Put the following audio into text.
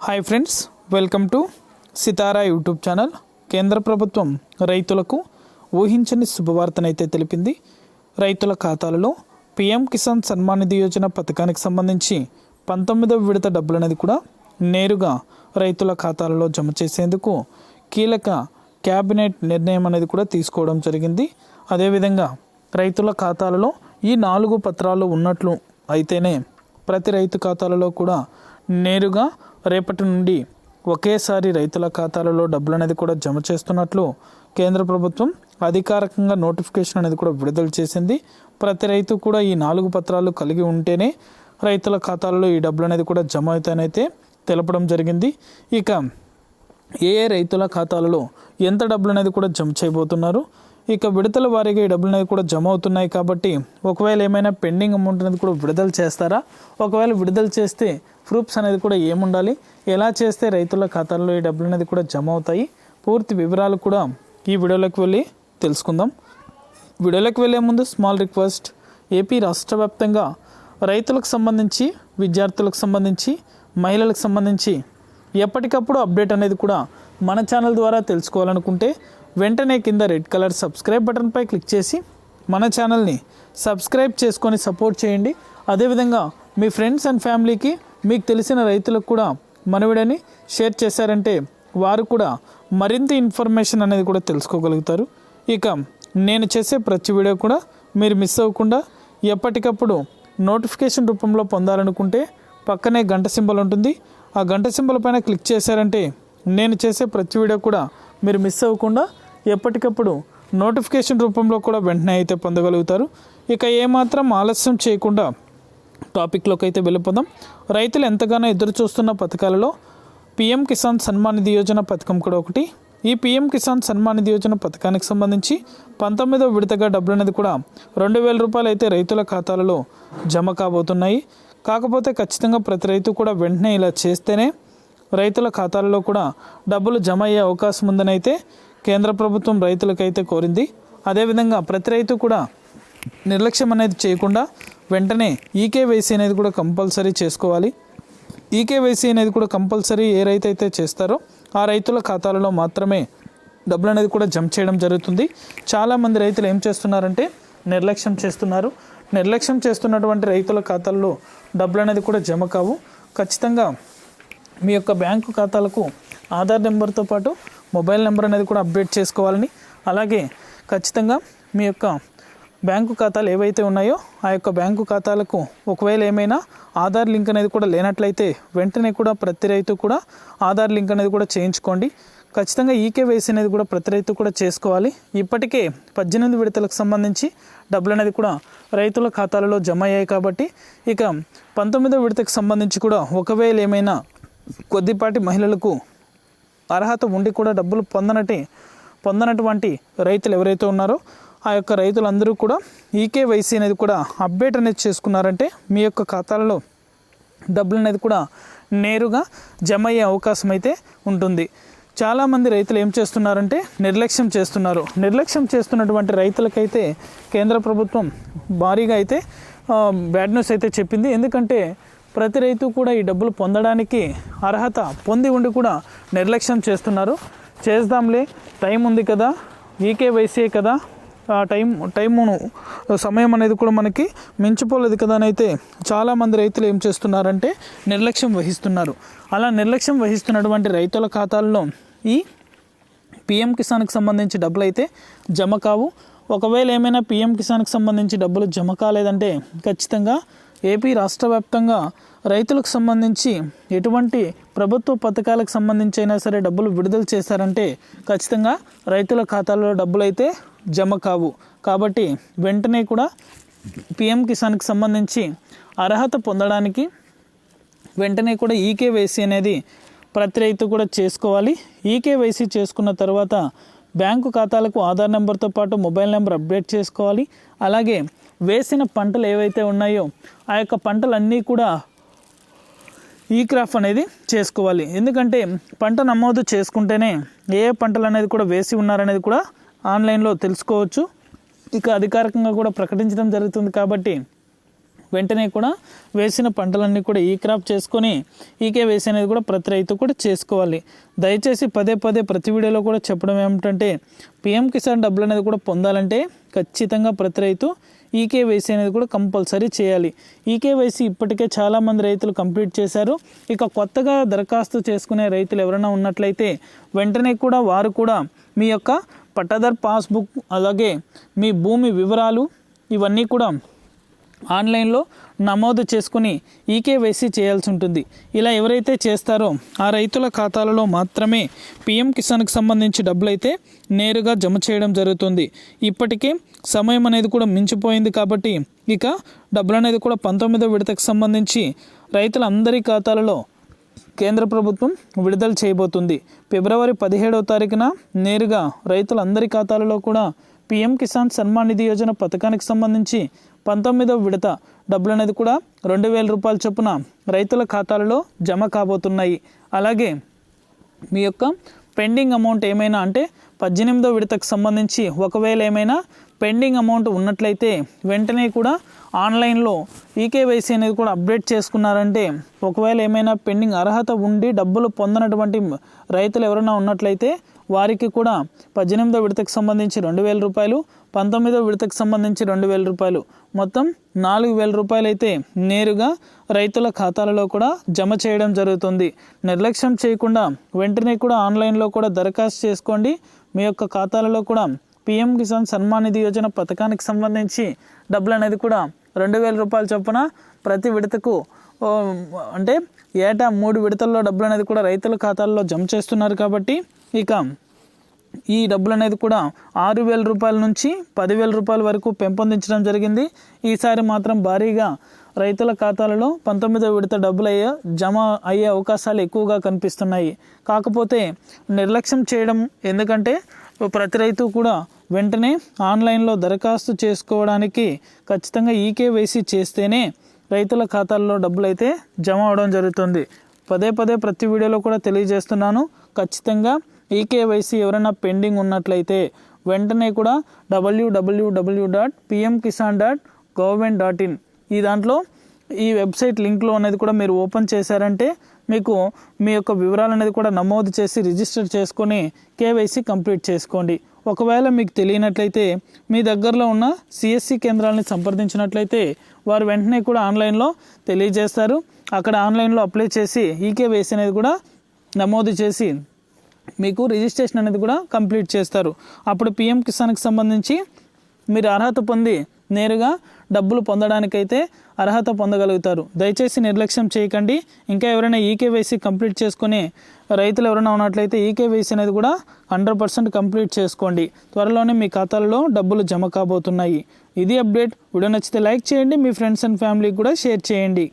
Hi friends welcome to Sitara YouTube channel కేంద్ర ప్రభుత్వం రైతులకు ఊహించని శుభవార్తనైతే తెలిపింది. రైతుల ఖాతాలలో పిఎం కిసాన్ సన్మాన్ నిధి యోజన పథకానికి సంబంధించి పంతొమ్మిదవ విడత డబ్బులు అనేది కూడా నేరుగా రైతుల ఖాతాలలో జమ చేసేందుకు కీలక క్యాబినెట్ నిర్ణయం అనేది కూడా తీసుకోవడం జరిగింది. అదేవిధంగా రైతుల ఖాతాలలో ఈ నాలుగు పత్రాలు ఉన్నట్లు అయితేనే ప్రతి రైతు ఖాతాలలో కూడా నేరుగా రేపటి నుండి ఒకేసారి రైతుల ఖాతాలలో డబ్బులు అనేది కూడా జమ చేస్తున్నట్లు కేంద్ర ప్రభుత్వం అధికారికంగా నోటిఫికేషన్ అనేది కూడా విడుదల చేసింది. ప్రతి రైతు కూడా ఈ నాలుగు పత్రాలు కలిగి ఉంటేనే రైతుల ఖాతాలలో ఈ డబ్బులు అనేది కూడా జమ అవుతాయనైతే తెలపడం జరిగింది. ఇక ఏ ఏ రైతుల ఖాతాలలో ఎంత డబ్బులు అనేది కూడా జమ చేయబోతున్నారు? ఇక విడతల వారీగా ఈ డబ్బులు అనేది కూడా జమ అవుతున్నాయి కాబట్టి ఒకవేళ ఏమైనా పెండింగ్ అమౌంట్ అనేది కూడా విడుదల చేస్తారా? ఒకవేళ విడుదల చేస్తే ప్రూఫ్స్ అనేది కూడా ఏముండాలి? ఎలా చేస్తే రైతుల ఖాతాల్లో ఈ డబ్బులు అనేది కూడా జమ అవుతాయి? పూర్తి వివరాలు కూడా ఈ వీడియోలోకి వెళ్ళి తెలుసుకుందాం. వీడియోలోకి వెళ్ళే ముందు స్మాల్ రిక్వెస్ట్ ఏపీ రాష్ట్ర వ్యాప్తంగా రైతులకు సంబంధించి విద్యార్థులకు సంబంధించి మహిళలకు సంబంధించి ఎప్పటికప్పుడు అప్డేట్ అనేది కూడా మన ఛానల్ ద్వారా తెలుసుకోవాలనుకుంటే వెంటనే కింద రెడ్ కలర్ సబ్స్క్రైబ్ బటన్పై క్లిక్ చేసి మన ఛానల్ని సబ్స్క్రైబ్ చేసుకొని సపోర్ట్ చేయండి. అదేవిధంగా మీ ఫ్రెండ్స్ అండ్ ఫ్యామిలీకి మీకు తెలిసిన రైతులకు కూడా మనవిడని షేర్ చేశారంటే వారు కూడా మరింత ఇన్ఫర్మేషన్ అనేది కూడా తెలుసుకోగలుగుతారు. ఇక నేను చేసే ప్రతి వీడియో కూడా మీరు మిస్ అవ్వకుండా ఎప్పటికప్పుడు నోటిఫికేషన్ రూపంలో పొందాలనుకుంటే పక్కనే గంట సింబల్ ఉంటుంది. ఆ గంట సింబల్ పైన క్లిక్ చేశారంటే నేను చేసే ప్రతి వీడియో కూడా మీరు మిస్ అవ్వకుండా ఎప్పటికప్పుడు నోటిఫికేషన్ రూపంలో కూడా వెంటనే అయితే పొందగలుగుతారు. ఇక ఏమాత్రం ఆలస్యం చేయకుండా టాపిక్లోకి అయితే వెళ్ళిపోదాం. రైతులు ఎంతగానో ఎదురు చూస్తున్న పథకాలలో పిఎం కిసాన్ సన్మాన్ నిధి యోజన పథకం కూడా ఒకటి. ఈ పిఎం కిసాన్ సన్మాన్ నిధి యోజన పథకానికి సంబంధించి పంతొమ్మిదో విడతగా డబ్బులు అనేది కూడా రెండు వేల రూపాయలు అయితే రైతుల ఖాతాలలో జమ కాబోతున్నాయి. కాకపోతే ఖచ్చితంగా ప్రతి రైతు కూడా వెంటనే ఇలా చేస్తేనే రైతుల ఖాతాలలో కూడా డబ్బులు జమ అయ్యే అవకాశం ఉందని అయితే కేంద్ర ప్రభుత్వం రైతులకైతే కోరింది. అదేవిధంగా ప్రతి రైతు కూడా నిర్లక్ష్యం అనేది చేయకుండా వెంటనే ఈకేవైసీ అనేది కూడా కంపల్సరీ చేసుకోవాలి. ఈకేవైసీ అనేది కూడా కంపల్సరీ ఏ రైతు అయితే చేస్తారో ఆ రైతుల ఖాతాలలో మాత్రమే డబ్బులు అనేది కూడా జమ చేయడం జరుగుతుంది. చాలామంది రైతులు ఏం చేస్తున్నారంటే నిర్లక్ష్యం చేస్తున్నారు. నిర్లక్ష్యం చేస్తున్నటువంటి రైతుల ఖాతాల్లో డబ్బులు అనేది కూడా జమ కావు. ఖచ్చితంగా మీ యొక్క బ్యాంకు ఖాతాలకు ఆధార్ నెంబర్తో పాటు మొబైల్ నెంబర్ అనేది కూడా అప్డేట్ చేసుకోవాలని. అలాగే ఖచ్చితంగా మీ యొక్క బ్యాంకు ఖాతాలు ఏవైతే ఉన్నాయో ఆ యొక్క బ్యాంకు ఖాతాలకు ఒకవేళ ఏమైనా ఆధార్ లింక్ అనేది కూడా లేనట్లయితే వెంటనే కూడా ప్రతి రైతు కూడా ఆధార్ లింక్ అనేది కూడా చేయించుకోండి. ఖచ్చితంగా ఈకేవైసీ అనేది కూడా ప్రతి రైతు కూడా చేసుకోవాలి. ఇప్పటికే పద్దెనిమిది విడతలకు సంబంధించి డబ్బులు అనేది కూడా రైతుల ఖాతాలలో జమ అయ్యాయి కాబట్టి ఇక పంతొమ్మిదో విడతకు సంబంధించి కూడా ఒకవేళ ఏమైనా కొద్దిపాటి మహిళలకు అర్హత ఉండి కూడా డబ్బులు పొందనటి పొందనటువంటి రైతులు ఎవరైతే ఉన్నారో ఆ యొక్క రైతులందరూ కూడా ఈకేవైసీ అనేది కూడా అప్డేట్ అనేది చేసుకున్నారంటే మీ యొక్క ఖాతాలలో డబ్బులు అనేది కూడా నేరుగా జమ అయ్యే అవకాశం అయితే ఉంటుంది. చాలామంది రైతులు ఏం చేస్తున్నారంటే నిర్లక్ష్యం చేస్తున్నారు. నిర్లక్ష్యం చేస్తున్నటువంటి రైతులకైతే కేంద్ర ప్రభుత్వం భారీగా అయితే బ్యాడ్ న్యూస్ అయితే చెప్పింది. ఎందుకంటే ప్రతి రైతు కూడా ఈ డబ్బులు పొందడానికి అర్హత పొంది ఉండి కూడా నిర్లక్ష్యం చేస్తున్నారు. చేద్దాంలే టైం ఉంది కదా ఈకేవైసీ కదా టైం టైమును సమయం అనేది కూడా మనకి మించిపోలేదు కదా అని అయితే చాలామంది రైతులు ఏం చేస్తున్నారంటే నిర్లక్ష్యం వహిస్తున్నారు. అలా నిర్లక్ష్యం వహిస్తున్నటువంటి రైతుల ఖాతాల్లో ఈ పిఎం కిసాన్కి సంబంధించి డబ్బులు అయితే జమ కావు. ఒకవేళ ఏమైనా పిఎం కిసాన్కి సంబంధించి డబ్బులు జమ కాలేదంటే ఖచ్చితంగా ఏపీ రాష్ట్ర వ్యాప్తంగా రైతులకు సంబంధించి ఎటువంటి ప్రభుత్వ పథకాలకు సంబంధించి అయినా సరే డబ్బులు విడుదల చేశారంటే ఖచ్చితంగా రైతుల ఖాతాలో డబ్బులు అయితే జమ కావు. కాబట్టి వెంటనే కూడా పిఎం కిసాన్కి సంబంధించి అర్హత పొందడానికి వెంటనే కూడా ఈకేవైసీ అనేది ప్రతి రైతు కూడా చేసుకోవాలి. ఈకేవైసీ చేసుకున్న తర్వాత బ్యాంకు ఖాతాలకు ఆధార్ నెంబర్తో పాటు మొబైల్ నెంబర్ అప్డేట్ చేసుకోవాలి. అలాగే వేసిన పంటలు ఏవైతే ఉన్నాయో ఆ యొక్క పంటలన్నీ కూడా ఈ క్రాప్ అనేది చేసుకోవాలి. ఎందుకంటే పంట నమోదు చేసుకుంటేనే ఏ ఏ పంటలు అనేది కూడా వేసి ఉన్నారనేది కూడా ఆన్లైన్లో తెలుసుకోవచ్చు. ఇక అధికారికంగా కూడా ప్రకటించడం జరుగుతుంది కాబట్టి వెంటనే కూడా వేసిన పంటలన్నీ కూడా ఈ క్రాప్ చేసుకొని ఈకే వేసి అనేది కూడా ప్రతి రైతు కూడా చేసుకోవాలి. దయచేసి పదే పదే ప్రతి వీడియోలో కూడా చెప్పడం ఏమిటంటే పిఎం కిసాన్ డబ్బులు అనేది కూడా పొందాలంటే ఖచ్చితంగా ప్రతి రైతు ఈకేవైసీ అనేది కూడా కంపల్సరీ చేయాలి. ఈకేవైసీ ఇప్పటికే చాలామంది రైతులు కంప్లీట్ చేశారు. ఇక కొత్తగా దరఖాస్తు చేసుకునే రైతులు ఎవరైనా ఉన్నట్లయితే వెంటనే కూడా వారు కూడా మీ యొక్క పట్టాదార్ పాస్బుక్ అలాగే మీ భూమి వివరాలు ఇవన్నీ కూడా ఆన్లైన్లో నమోదు చేసుకుని ఈకేవైసీ చేయాల్సి ఉంటుంది. ఇలా ఎవరైతే చేస్తారో ఆ రైతుల ఖాతాలలో మాత్రమే పిఎం కిసాన్కి సంబంధించి డబ్బులు అయితే నేరుగా జమ చేయడం జరుగుతుంది. ఇప్పటికే సమయం అనేది కూడా మించిపోయింది కాబట్టి ఇక డబ్బులు అనేది కూడా పంతొమ్మిదో విడతకు సంబంధించి రైతులందరి ఖాతాలలో కేంద్ర ప్రభుత్వం విడుదల చేయబోతుంది. ఫిబ్రవరి పదిహేడవ తారీఖున నేరుగా రైతులందరి ఖాతాలలో కూడా పీఎం కిసాన్ సన్మాన్ నిధి యోజన పథకానికి సంబంధించి పంతొమ్మిదవ విడత డబ్బులు అనేది కూడా రెండు వేల రూపాయల చొప్పున రైతుల ఖాతాలలో జమ కాబోతున్నాయి. అలాగే మీ యొక్క పెండింగ్ అమౌంట్ ఏమైనా అంటే పద్దెనిమిదో విడతకు సంబంధించి ఒకవేళ ఏమైనా పెండింగ్ అమౌంట్ ఉన్నట్లయితే వెంటనే కూడా ఆన్లైన్లో ఈకేవైసీ అనేది కూడా అప్డేట్ చేసుకున్నారంటే ఒకవేళ ఏమైనా పెండింగ్ అర్హత ఉండి డబ్బులు పొందనటువంటి రైతులు ఎవరైనా ఉన్నట్లయితే వారికి కూడా పద్దెనిమిదో విడతకు సంబంధించి రెండు వేల రూపాయలు పంతొమ్మిదో విడతకు సంబంధించి రెండు వేల రూపాయలు. మొత్తం నాలుగు వేల రూపాయలు అయితే నేరుగా రైతుల ఖాతాలలో కూడా జమ చేయడం జరుగుతుంది. నిర్లక్ష్యం చేయకుండా వెంటనే కూడా ఆన్లైన్లో కూడా దరఖాస్తు చేసుకోండి. మీ యొక్క ఖాతాలలో కూడా పిఎం కిసాన్ సన్మాన్ నిధి యోజన పథకానికి సంబంధించి డబ్బులు అనేది కూడా రెండు వేల రూపాయల చొప్పున ప్రతి విడతకు అంటే ఏటా మూడు విడతల్లో డబ్బులు అనేది కూడా రైతుల ఖాతాల్లో జమ చేస్తున్నారు కాబట్టి ఇక ఈ డబ్బులు అనేది కూడా ఆరు వేల రూపాయల నుంచి పదివేల రూపాయల వరకు పెంపొందించడం జరిగింది. ఈసారి మాత్రం భారీగా రైతుల ఖాతాలలో పంతొమ్మిదో విడత డబ్బులు అయ్యే జమ అయ్యే అవకాశాలు ఎక్కువగా కనిపిస్తున్నాయి. కాకపోతే నిర్లక్ష్యం చేయడం ఎందుకంటే ప్రతి రైతు కూడా వెంటనే ఆన్లైన్లో దరఖాస్తు చేసుకోవడానికి ఖచ్చితంగా ఈకేవైసీ చేస్తేనే రైతుల ఖాతాల్లో డబ్బులు అయితే జమ అవడం జరుగుతుంది. పదే పదే ప్రతి వీడియోలో కూడా తెలియజేస్తున్నాను. ఖచ్చితంగా ఈకేవైసీ ఎవరైనా పెండింగ్ ఉన్నట్లయితే వెంటనే కూడా W W W dot PM Kisan dot government dot in ఈ దాంట్లో ఈ వెబ్సైట్ లింక్లో అనేది కూడా మీరు ఓపెన్ చేశారంటే మీకు మీ యొక్క వివరాలు అనేది కూడా నమోదు చేసి రిజిస్టర్ చేసుకొని కేవైసీ కంప్లీట్ చేసుకోండి. ఒకవేళ మీకు తెలియనట్లయితే మీ దగ్గరలో ఉన్న సిఎస్సి కేంద్రాలని సంప్రదించినట్లయితే వారు వెంటనే కూడా ఆన్లైన్లో తెలియజేస్తారు. అక్కడ ఆన్లైన్లో అప్లై చేసి ఈకేవైసీ అనేది కూడా నమోదు చేసి మీకు రిజిస్ట్రేషన్ అనేది కూడా కంప్లీట్ చేస్తారు. అప్పుడు పిఎం కిసాన్కి సంబంధించి మీరు అర్హత పొంది నేరుగా డబ్బులు పొందడానికైతే అర్హత పొందగలుగుతారు. దయచేసి నిర్లక్ష్యం చేయకండి. ఇంకా ఎవరైనా ఈకేవైసీ కంప్లీట్ చేసుకుని రైతులు ఎవరైనా ఉన్నట్లయితే ఈకేవైసీ అనేది కూడా హండ్రెడ్ పర్సెంట్ కంప్లీట్ చేసుకోండి. త్వరలోనే మీ ఖాతాలలో డబ్బులు జమ కాబోతున్నాయి. ఇది అప్డేట్. వీడియో నచ్చితే లైక్ చేయండి. మీ ఫ్రెండ్స్ అండ్ ఫ్యామిలీకి కూడా షేర్ చేయండి.